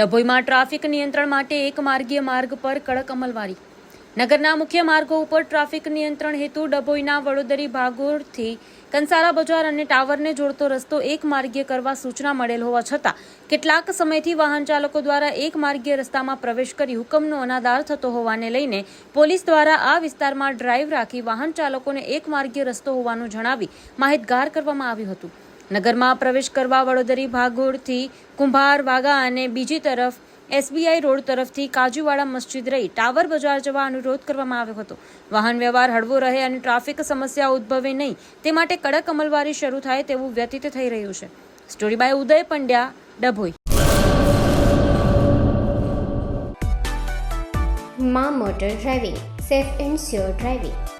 ડભોઈમાં traffic નિયંત્રણ માટે એક માર્ગીય માર્ગ પર કડક અમલવારી. નગરના મુખ્ય માર્ગો ઉપર ટ્રાફિક નિયંત્રણ હેતુ ડભોઈના વડોદરી ભાગોળથી કંસારા બજાર અને ટાવરને જોડતો રસ્તો એક માર્ગીય કરવા સૂચના મળેલ હોવા છતાં, કેટલાક સમયથી વાહન ચાલકો દ્વારા એક માર્ગીય રસ્તામાં પ્રવેશ કરી હુકમનો અનાદાર થતો હોવાને લઈને પોલીસ દ્વારા આ વિસ્તારમાં ડ્રાઈવ રાખી વાહન ચાલકોને એક માર્ગીય રસ્તો હોવાનું જણાવી માહિતગાર કરવામાં આવ્યું હતું. નગરમાં પ્રવેશ કરવા વડોદરી ભાગોળથી કુંભાર, વાગા અને બીજી તરફ એસબીઆઈ રોડ તરફથી કાજુવાડા મસ્જિદ રહી ટાવર બજાર જવા અનુરોધ કરવામાં આવ્યો હતો. વાહન વ્યવહાર હળવો રહે અને ટ્રાફિક સમસ્યા ઉદ્ભવે નહીં, તે માટે કડક અમલવારી શરૂ થાય તેવું વ્યતીત થઈ રહ્યું છે. Story by Uday Pandya, Dabhoi. મા motor driving, safe and sure driving.